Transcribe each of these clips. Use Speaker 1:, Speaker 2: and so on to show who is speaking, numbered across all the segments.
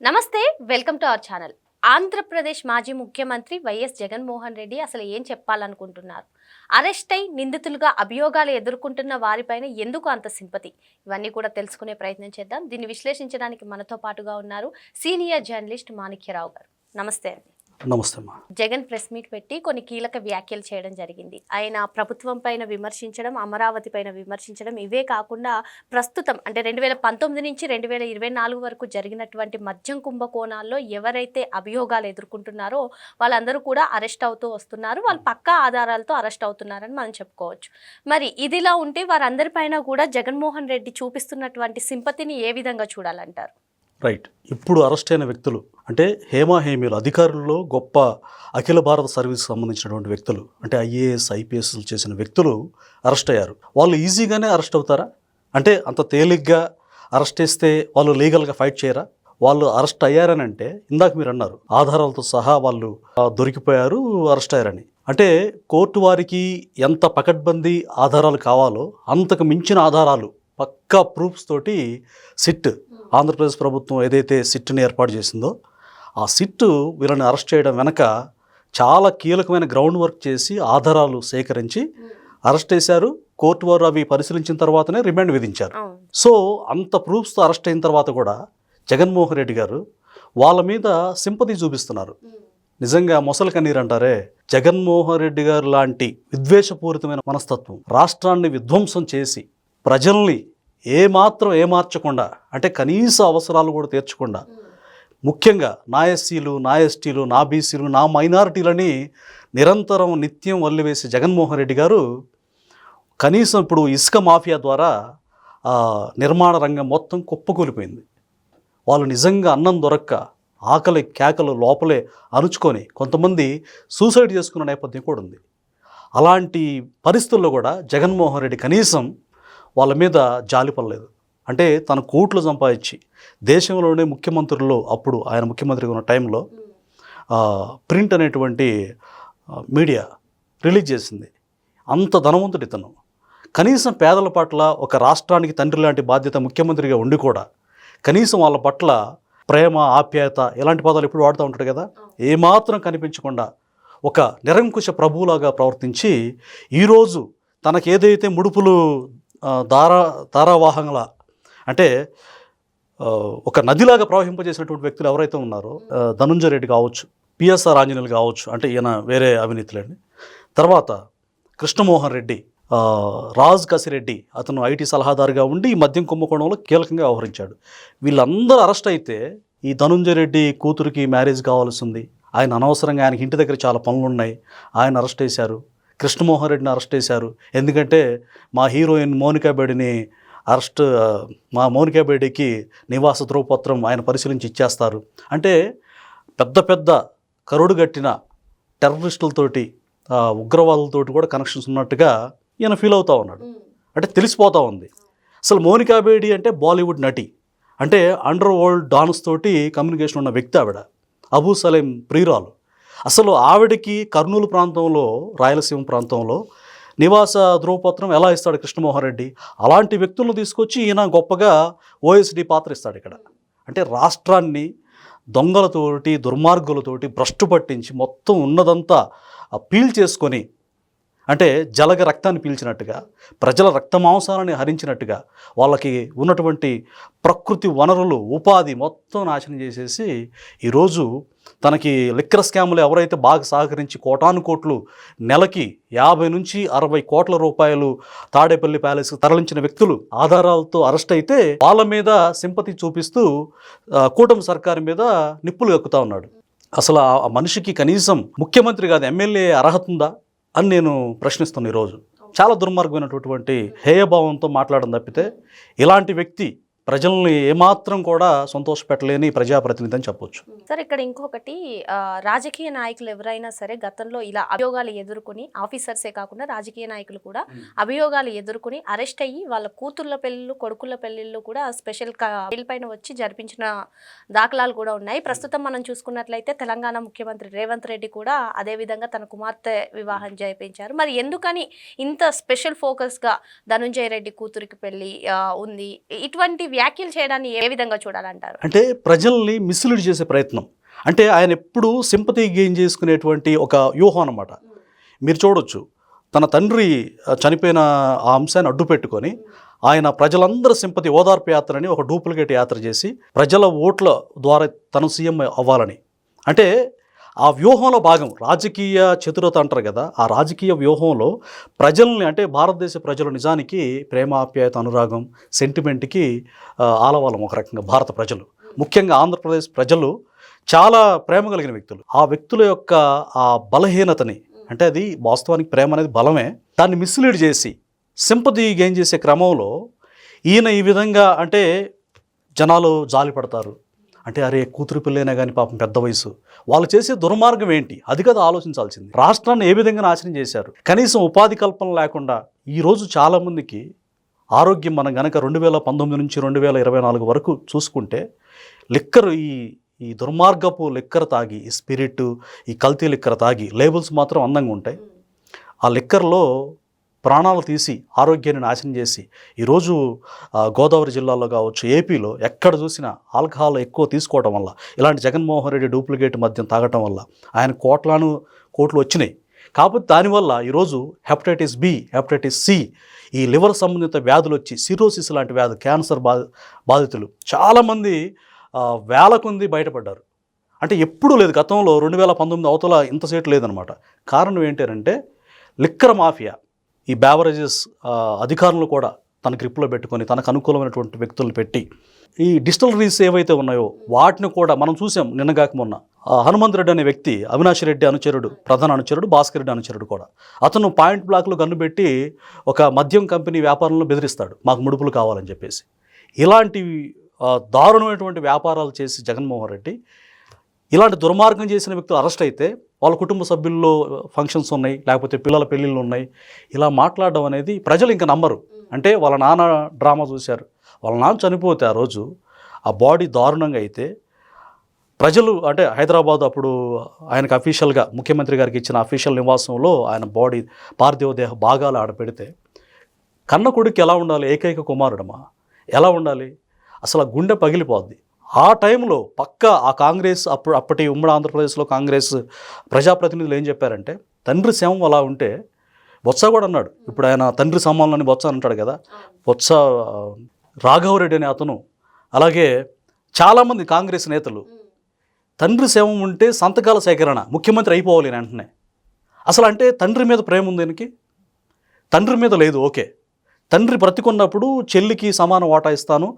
Speaker 1: నమస్తే welcome to our channel. Andhra Pradesh మాజీ ముఖ్యమంత్రి వైఎస్ జగన్మోహన్ రెడ్డి అసలు ఏం చెప్పాలనుకుంటున్నారు? అరెస్ట్ అయి నిందితులుగా అభియోగాలు ఎదుర్కొంటున్న వారిపైన ఎందుకు అంత సింపతి? ఇవన్నీ కూడా తెలుసుకునే ప్రయత్నం చేద్దాం. దీన్ని విశ్లేషించడానికి మనతో పాటుగా ఉన్నారు సీనియర్ జర్నలిస్ట్ మాణిక్యరావు గారు. నమస్తే అండి.
Speaker 2: నమస్తే అమ్మా.
Speaker 1: జగన్ ప్రెస్ మీట్ పెట్టి కొన్ని కీలక వ్యాఖ్యలు చేయడం జరిగింది. ఆయన ప్రభుత్వం పైన విమర్శించడం అమరావతి పైన విమర్శించడం ఇవే కాకుండా ప్రస్తుతం అంటే రెండు వేల పంతొమ్మిది నుంచి రెండు వేల ఇరవై నాలుగు వరకు జరిగినటువంటి మద్యం కుంభకోణాల్లో ఎవరైతే అభియోగాలు ఎదుర్కొంటున్నారో వాళ్ళందరూ కూడా అరెస్ట్ అవుతూ వస్తున్నారు. వాళ్ళు పక్కా ఆధారాలతో అరెస్ట్ అవుతున్నారని మనం చెప్పుకోవచ్చు. మరి ఇదిలా ఉంటే వారందరిపైన కూడా జగన్మోహన్ రెడ్డి చూపిస్తున్నటువంటి సింపతిని ఏ విధంగా చూడాలంటారు?
Speaker 2: రైట్ ఇప్పుడు అరెస్ట్ అయిన వ్యక్తులు అంటే హేమా హేమీలు అధికారుల్లో గొప్ప అఖిల భారత సర్వీస్ సంబంధించినటువంటి వ్యక్తులు అంటే ఐఏఎస్ ఐపీఎస్లు చేసిన వ్యక్తులు అరెస్ట్ అయ్యారు. వాళ్ళు ఈజీగానే అరెస్ట్ అవుతారా? అంటే అంత తేలిగ్గా అరెస్ట్ చేస్తే వాళ్ళు లీగల్గా ఫైట్ చేయరా? వాళ్ళు అరెస్ట్ అయ్యారని అంటే ఇందాక మీరు అన్నారు ఆధారాలతో సహా వాళ్ళు దొరికిపోయారు అరెస్ట్ అయ్యారని. అంటే కోర్టు వారికి ఎంత పకడ్బందీ ఆధారాలు కావాలో అంతకు మించిన ఆధారాలు పక్కా ప్రూఫ్స్ తోటి సిట్ ఆంధ్రప్రదేశ్ ప్రభుత్వం ఏదైతే సిట్ని ఏర్పాటు చేసిందో ఆ సిట్టు వీళ్ళని అరెస్ట్ చేయడం వెనక చాలా కీలకమైన గ్రౌండ్ వర్క్ చేసి ఆధారాలు సేకరించి అరెస్ట్ చేశారు. కోర్టు వారు అవి పరిశీలించిన తర్వాతనే రిమాండ్ విధించారు. సో అంత ప్రూఫ్స్తో అరెస్ట్ అయిన తర్వాత కూడా జగన్మోహన్ రెడ్డి గారు వాళ్ళ మీద సింపతి చూపిస్తున్నారు. నిజంగా మొసలి కన్నీరు అంటారే జగన్మోహన్ రెడ్డి గారు లాంటి విద్వేషపూరితమైన మనస్తత్వం రాష్ట్రాన్ని విధ్వంసం చేసి ప్రజల్ని ఏమాత్రం ఏమార్చకుండా అంటే కనీస అవసరాలు కూడా తీర్చకుండా ముఖ్యంగా నా ఎస్సీలు నా ఎస్టీలు నా బీసీలు నా మైనారిటీలని నిరంతరం నిత్యం వల్లివేసి జగన్మోహన్ రెడ్డి గారు కనీసం ఇప్పుడు ఇసుక మాఫియా ద్వారా నిర్మాణ రంగం మొత్తం కుప్పకూలిపోయింది. వాళ్ళు నిజంగా అన్నం దొరక్క ఆకలి కేకలు లోపలే అరుచుకొని కొంతమంది సూసైడ్ చేసుకున్న నేపథ్యం కూడా ఉంది. అలాంటి పరిస్థితుల్లో కూడా జగన్మోహన్ రెడ్డి కనీసం వాళ్ళ మీద జాలిపడలేదు అంటే తన కోట్లు సంపాదించి దేశంలోనే ముఖ్యమంత్రుల్లో అప్పుడు ఆయన ముఖ్యమంత్రిగా ఉన్న టైంలో ప్రింట్ అనేటువంటి మీడియా రిలీజ్ చేసింది. అంత ధనవంతుడు ఇతను కనీసం పేదల పట్ల ఒక రాష్ట్రానికి తండ్రి లాంటి బాధ్యత ముఖ్యమంత్రిగా ఉండి కూడా కనీసం వాళ్ళ పట్ల ప్రేమ ఆప్యాయత ఇలాంటి పదాలు ఎప్పుడు వాడుతూ ఉంటాడు కదా? ఏమాత్రం కనిపించకుండా ఒక నిరంకుశ ప్రభువులాగా ప్రవర్తించి ఈరోజు తనకు ఏదైతే ముడుపులు ఆ, దారా ధారావాహంలా అంటే ఒక నదిలాగా ప్రవహింపజేసినటువంటి వ్యక్తులు ఎవరైతే ఉన్నారో ధనుంజయ రెడ్డి కావచ్చు పిఎస్ఆర్ ఆంజనేయులు కావచ్చు అంటే ఈయన వేరే అవినీతులండి. తర్వాత కృష్ణమోహన్ రెడ్డి రాజ్ కసిరెడ్డి అతను ఐటీ సలహాదారుగా ఉండి ఈ మద్యం కుంభకోణంలో కీలకంగా వ్యవహరించాడు. వీళ్ళందరూ అరెస్ట్ అయితే ఈ ధనుంజయ రెడ్డి కూతురికి మ్యారేజ్ కావాల్సింది. ఆయన అనవసరంగా ఆయనకి ఇంటి దగ్గర చాలా పనులు ఉన్నాయి ఆయన అరెస్ట్ చేశారు. కృష్ణమోహన్ రెడ్డిని అరెస్ట్ చేశారు. ఎందుకంటే మా హీరోయిన్ మోనికా బేడిని అరెస్ట్ మా మోనికా బేడికి నివాస ధ్రువపత్రం ఆయన పరిశీలించి ఇచ్చేస్తారు. అంటే పెద్ద పెద్ద కరుడుగట్టిన టెర్రరిస్టులతోటి ఉగ్రవాదులతోటి కూడా కనెక్షన్స్ ఉన్నట్టుగా ఈయన ఫీల్ అవుతా ఉన్నాడు. అంటే తెలిసిపోతా ఉంది. అసలు మోనికా బేడి అంటే బాలీవుడ్ నటి. అంటే అండర్ వరల్డ్ డాన్స్ తోటి కమ్యూనికేషన్ ఉన్న వ్యక్తి ఆవిడ. అబూ సలీం ప్రియురాలు. అసలు ఆవిడకి కర్నూలు ప్రాంతంలో రాయలసీమ ప్రాంతంలో నివాస ధ్రువపత్రం ఎలా ఇస్తాడు కృష్ణమోహన్ రెడ్డి? అలాంటి వ్యక్తులను తీసుకొచ్చి ఈయన గొప్పగా ఓఎస్డి పాత్ర ఇస్తాడు ఇక్కడ. అంటే రాష్ట్రాన్ని దొంగలతోటి దుర్మార్గులతోటి భ్రష్టు పట్టించి మొత్తం ఉన్నదంతా పీల్ చేసుకొని అంటే జలగ రక్తాన్ని పీల్చినట్టుగా ప్రజల రక్తమాంసాలని హరించినట్టుగా వాళ్ళకి ఉన్నటువంటి ప్రకృతి వనరులు ఉపాధి మొత్తం నాశనం చేసేసి ఈరోజు తనకి లిక్కర్ స్కాములు ఎవరైతే బాగా సహకరించి కోటాను కోట్లు నెలకి యాభై నుంచి అరవై కోట్ల రూపాయలు తాడేపల్లి ప్యాలెస్కి తరలించిన వ్యక్తులు ఆధారాలతో అరెస్ట్ అయితే వాళ్ళ మీద సింపతి చూపిస్తూ కూటమి సర్కారు మీద నిప్పులు ఎక్కుతా ఉన్నాడు. అసలు ఆ మనిషికి కనీసం ముఖ్యమంత్రి కాదు ఎమ్మెల్యే అర్హత ఉందా? అని నేను ప్రశ్నిస్తున్నాను ఈరోజు చాలా దుర్మార్గమైనటువంటి హేయభావంతో మాట్లాడడం తప్పితే ఇలాంటి వ్యక్తి ప్రజల్ని ఏమాత్రం కూడా సంతోషపెట్టలేని ప్రజాప్రతినిధి అని చెప్పొచ్చు.
Speaker 1: సార్ ఇక్కడ ఇంకొకటి రాజకీయ నాయకులు ఎవరైనా సరే గతంలో ఇలా అభియోగాలు ఎదుర్కొని ఆఫీసర్సే కాకుండా రాజకీయ నాయకులు కూడా అభియోగాలు ఎదుర్కొని అరెస్ట్ అయ్యి వాళ్ళ కూతుర్ల పెళ్ళిళ్ళు కొడుకుల పెళ్ళిళ్ళు కూడా స్పెషల్ పైన వచ్చి జరిపించిన దాఖలాలు కూడా ఉన్నాయి. ప్రస్తుతం మనం చూసుకున్నట్లయితే తెలంగాణ ముఖ్యమంత్రి రేవంత్ రెడ్డి కూడా అదే విధంగా తన కుమార్తె వివాహం జరిపించారు. మరి ఎందుకని ఇంత స్పెషల్ ఫోకస్గా ధనుంజయ రెడ్డి కూతురికి పెళ్ళి ఉంది? ఇటువంటి వ్యాఖ్యలు చేయడాన్ని ఏ విధంగా చూడాలంటారు?
Speaker 2: అంటే ప్రజల్ని మిస్లీడ్ చేసే ప్రయత్నం. అంటే ఆయన ఎప్పుడు సింపతి గెయిన్ చేసుకునేటువంటి ఒక వ్యూహం అనమాట మీరు చూడొచ్చు తన తండ్రి చనిపోయిన ఆ అంశాన్ని అడ్డు పెట్టుకొని ఆయన ప్రజలందరి సింపతి ఓదార్పు యాత్రని ఒక డూప్లికేట్ యాత్ర చేసి ప్రజల ఓట్ల ద్వారా తను సీఎం అవ్వాలని. అంటే ఆ వ్యూహంలో భాగం రాజకీయ చతురత అంటారు కదా ఆ రాజకీయ వ్యూహంలో ప్రజల్ని అంటే భారతదేశ ప్రజలు నిజానికి ప్రేమాప్యాయత అనురాగం సెంటిమెంట్కి ఆలవాలం ఒక రకంగా భారత ప్రజలు. ముఖ్యంగా ఆంధ్రప్రదేశ్ ప్రజలు చాలా ప్రేమ కలిగిన వ్యక్తులు. ఆ వ్యక్తుల యొక్క ఆ బలహీనతని అంటే అది వాస్తవానికి ప్రేమ అనేది బలమే దాన్ని మిస్లీడ్ చేసి సింపతి గెయిన్ చేసే క్రమంలో ఈయన ఈ విధంగా అంటే జనాలు జాలి పడతారు అంటే అరే కూతురు పిల్లైనా కానీ పాపం పెద్ద వయసు. వాళ్ళు చేసే దుర్మార్గం ఏంటి? అది కదా ఆలోచించాల్సింది. రాష్ట్రాన్ని ఏ విధంగా నాశనం చేశారు? కనీసం ఉపాధి కల్పన లేకుండా ఈరోజు చాలామందికి ఆరోగ్యం మనం గనక రెండు వేల పంతొమ్మిది నుంచి రెండు వేల ఇరవై నాలుగు వరకు చూసుకుంటే లిక్కర్ ఈ ఈ దుర్మార్గపు లిక్కర్ తాగి ఈ స్పిరిట్ ఈ కల్తీ లిక్కర్ తాగి లేబుల్స్ మాత్రం అందంగా ఉంటాయి. ఆ లిక్కర్లో ప్రాణాలు తీసి ఆరోగ్యాన్ని నాశనం చేసి ఈరోజు గోదావరి జిల్లాలో కావచ్చు ఏపీలో ఎక్కడ చూసినా ఆల్కహాల్ ఎక్కువ తీసుకోవడం వల్ల ఇలాంటి జగన్మోహన్ రెడ్డి డూప్లికేట్ మద్యం తాగటం వల్ల ఆయన కోట్లాను కోట్లు వచ్చినాయి. కాకపోతే దానివల్ల ఈరోజు హెపటైటిస్ బి హెపటైటిస్ సి ఈ లివర్ సంబంధిత వ్యాధులు వచ్చి సిరోసిస్ లాంటి వ్యాధులు క్యాన్సర్ బా బాధితులు చాలామంది వేల కొంది బయటపడ్డారు. అంటే ఎప్పుడూ లేదు గతంలో రెండు వేల పంతొమ్మిది అవతల ఇంతసేటు లేదనమాట. కారణం ఏంటంటే లిక్కర్ మాఫియా. ఈ బ్యావరేజెస్ అధికారులను కూడా తన గ్రిప్లో పెట్టుకొని తనకు అనుకూలమైనటువంటి వ్యక్తులను పెట్టి ఈ డిస్టిలరీస్ ఏవైతే ఉన్నాయో వాటిని కూడా మనం చూసాం నిన్నగాక మొన్న. హనుమంత్ రెడ్డి అనే వ్యక్తి అవినాష్ రెడ్డి అనుచరుడు ప్రధాన అనుచరుడు భాస్కర్ రెడ్డి అనుచరుడు కూడా. అతను పాయింట్ బ్లాక్లో గన్ను పెట్టి ఒక మద్యం కంపెనీ వ్యాపారంలో బెదిరిస్తాడు మాకు ముడుపులు కావాలని చెప్పేసి. ఇలాంటి దారుణమైనటువంటి వ్యాపారాలు చేసి జగన్మోహన్ రెడ్డి ఇలాంటి దుర్మార్గం చేసిన వ్యక్తులు అరెస్ట్ అయితే వాళ్ళ కుటుంబ సభ్యుల్లో ఫంక్షన్స్ ఉన్నాయి లేకపోతే పిల్లల పెళ్ళిళ్ళు ఉన్నాయి. ఇలా మాట్లాడడం అనేది ప్రజలు ఇంకా నమ్మరు. అంటే వాళ్ళ నాన్న డ్రామా చూశారు వాళ్ళ నాన్న చనిపోతే ఆ రోజు ఆ బాడీ దారుణంగా అయితే ప్రజలు అంటే హైదరాబాద్ అప్పుడు ఆయనకు అఫీషియల్గా ముఖ్యమంత్రి గారికి ఇచ్చిన అఫీషియల్ నివాసంలో ఆయన బాడీ పార్థివ దేహ భాగాలు ఆడపెడితే కన్న కొడుకు ఎలా ఉండాలి? ఏకైక కుమారుడమా? ఎలా ఉండాలి? అసలు ఆ గుండె పగిలిపోద్ది. ఆ టైంలో పక్క ఆ కాంగ్రెస్ అప్పుడు అప్పటి ఉమ్మడి ఆంధ్రప్రదేశ్లో కాంగ్రెస్ ప్రజాప్రతినిధులు ఏం చెప్పారంటే తండ్రి శవం అలా ఉంటే బొత్స కూడా అన్నాడు. ఇప్పుడు ఆయన తండ్రి సమానులని బొత్స అని అంటాడు కదా బొత్స రాఘవరెడ్డి అనే అతను అలాగే చాలామంది కాంగ్రెస్ నేతలు తండ్రి శవం ఉంటే సంతకాల సేకరణ ముఖ్యమంత్రి అయిపోవాలి అని వెంటనే అసలు అంటే తండ్రి మీద ప్రేమ ఉంది దీనికి? తండ్రి మీద లేదు ఓకే. తండ్రి బ్రతికున్నప్పుడు చెల్లికి సమాన వాటా ఇస్తాను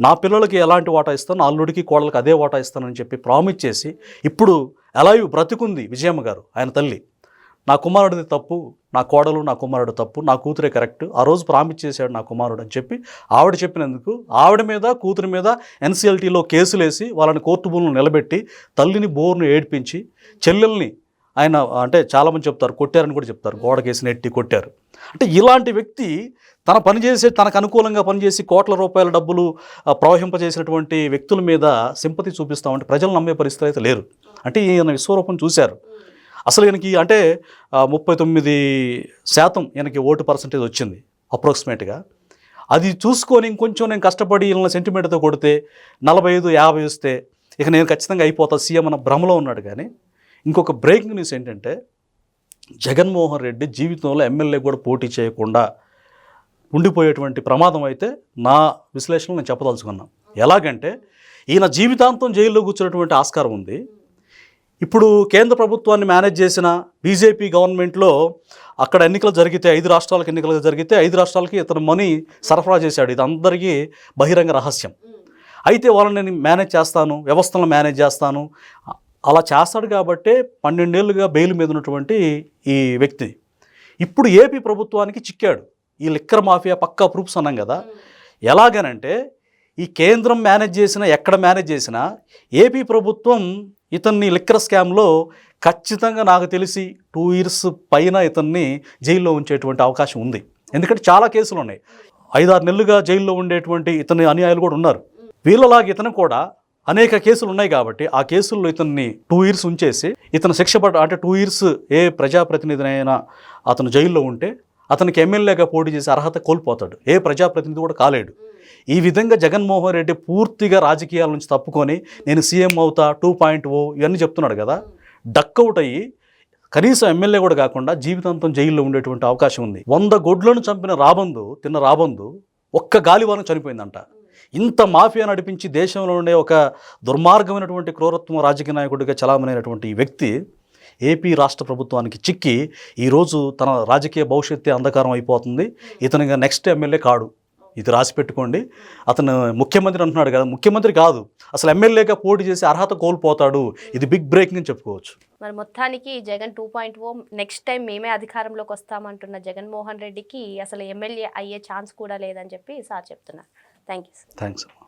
Speaker 2: నా పిల్లలకి ఎలాంటి వాటా ఇస్తాను అల్లుడికి కోడలకి అదే వాటా ఇస్తానని చెప్పి ప్రామిస్ చేసి ఇప్పుడు ఎలాయు బ్రతికుంది విజయమ్మ గారు ఆయన తల్లి. నా కుమారుడిది తప్పు నా కోడలు నా కుమారుడు తప్పు నా కూతురే కరెక్ట్ ఆ రోజు ప్రామిస్ చేశాడు నా కుమారుడు అని చెప్పి ఆవిడ చెప్పినందుకు ఆవిడ మీద కూతురి మీద ఎన్సీఎల్టీలో కేసులేసి వాళ్ళని కోర్టు భూములను నిలబెట్టి తల్లిని బోర్ను ఏడ్పించి చెల్లెల్ని ఆయన అంటే చాలామంది చెప్తారు కొట్టారని కూడా చెప్తారు. గోడకేసి నెట్టి కొట్టారు. అంటే ఇలాంటి వ్యక్తి తన పని చేసే తనకు అనుకూలంగా పనిచేసి కోట్ల రూపాయల డబ్బులు ప్రవహింపజేసినటువంటి వ్యక్తుల మీద సింపతి చూపిస్తామంటే ప్రజలు నమ్మే పరిస్థితి అయితే లేరు. అంటే ఈయన విశ్వరూపం చూశారు. అసలు ఈయనకి అంటే ముప్పై తొమ్మిది శాతం ఈయనకి ఓటు పర్సంటేజ్ వచ్చింది అప్రాక్సిమేట్గా. అది చూసుకొని ఇంకొంచెం నేను కష్టపడి వీళ్ళని సెంటిమెంట్తో కొడితే నలభై ఐదు యాభై వస్తే ఇక నేను ఖచ్చితంగా అయిపోతా సీఎం అన్న భ్రమలో ఉన్నాడు కానీ ఇంకొక బ్రేకింగ్ న్యూస్ ఏంటంటే జగన్మోహన్ రెడ్డి జీవితంలో ఎమ్మెల్యే కూడా పోటీ చేయకుండా ఉండిపోయేటువంటి ప్రమాదం అయితే నా విశ్లేషణ నేను చెప్పదలుచుకున్నాను ఎలాగంటే ఈయన జీవితాంతం జైల్లో కూర్చున్నటువంటి ఆస్కారం ఉంది. ఇప్పుడు కేంద్ర ప్రభుత్వాన్ని మేనేజ్ చేసిన బీజేపీ గవర్నమెంట్లో అక్కడ ఎన్నికలు జరిగితే ఐదు రాష్ట్రాలకు ఎన్నికలు జరిగితే ఐదు రాష్ట్రాలకి ఇతను మనీ సరఫరా చేశాడు. ఇది అందరికీ బహిరంగ రహస్యం. అయితే వాళ్ళని నేను మేనేజ్ చేస్తాను వ్యవస్థలను మేనేజ్ చేస్తాను. అలా చేస్తాడు కాబట్టే పన్నెండేళ్ళుగా బెయిల్ మీద ఉన్నటువంటి ఈ వ్యక్తి. ఇప్పుడు ఏపీ ప్రభుత్వానికి చిక్కాడు. ఈ లిక్కర్ మాఫియా పక్కా ప్రూఫ్స్ అన్నాం కదా. ఎలాగనంటే ఈ కేంద్రం మేనేజ్ చేసినా ఎక్కడ మేనేజ్ చేసినా ఏపీ ప్రభుత్వం ఇతన్ని లిక్కర్ స్కామ్లో ఖచ్చితంగా నాకు తెలిసి టూ ఇయర్స్ పైన ఇతన్ని జైల్లో ఉంచేటువంటి అవకాశం ఉంది. ఎందుకంటే చాలా కేసులు ఉన్నాయి ఐదారు నెలలుగా జైల్లో ఉండేటువంటి ఇతని అనుయాయులు కూడా ఉన్నారు. వీళ్ళలాగా ఇతను కూడా అనేక కేసులు ఉన్నాయి కాబట్టి ఆ కేసుల్లో ఇతన్ని టూ ఇయర్స్ ఉంచేసి ఇతను శిక్ష పడ అంటే టూ ఇయర్స్ ఏ ప్రజాప్రతినిధినైనా అతను జైల్లో ఉంటే అతనికి ఎమ్మెల్యేగా పోటీ చేసే అర్హత కోల్పోతాడు. ఏ ప్రజాప్రతినిధి కూడా కాలేడు. ఈ విధంగా జగన్మోహన్ రెడ్డి పూర్తిగా రాజకీయాల నుంచి తప్పుకొని నేను సీఎం అవుతా టూ పాయింట్ ఓ ఇవన్నీ చెప్తున్నాడు కదా. డక్అవుట్ అయ్యి కనీసం ఎమ్మెల్యే కూడా కాకుండా జీవితాంతం జైల్లో ఉండేటువంటి అవకాశం ఉంది. వంద గొడ్లను చంపిన రాబందు తిన్న రాబందు ఒక్క గాలివాన చనిపోయిందంట. ఇంత మాఫియా నడిపించి దేశంలో ఉండే ఒక దుర్మార్గమైనటువంటి క్రూరత్వం రాజకీయ నాయకుడిగా చలామణైనటువంటి ఈ వ్యక్తి ఏపీ రాష్ట్ర ప్రభుత్వానికి చిక్కి ఈరోజు తన రాజకీయ భవిష్యత్తు అంధకారం అయిపోతుంది. ఇతనిగా నెక్స్ట్ ఎమ్మెల్యే కాడు. ఇది రాసి పెట్టుకోండి. అతను ముఖ్యమంత్రి అంటున్నాడు కదా. ముఖ్యమంత్రి కాదు. అసలు ఎమ్మెల్యేగా పోటీ చేసి అర్హత కోల్పోతాడు. ఇది బిగ్ బ్రేకింగ్ అని చెప్పుకోవచ్చు.
Speaker 1: మరి మొత్తానికి Jagan two point O next time మేమే అధికారంలోకి వస్తామంటున్న జగన్మోహన్ రెడ్డికి అసలు ఎమ్మెల్యే అయ్యే ఛాన్స్ కూడా లేదని చెప్పి సార్ చెప్తున్నారు. Thank you
Speaker 2: thanks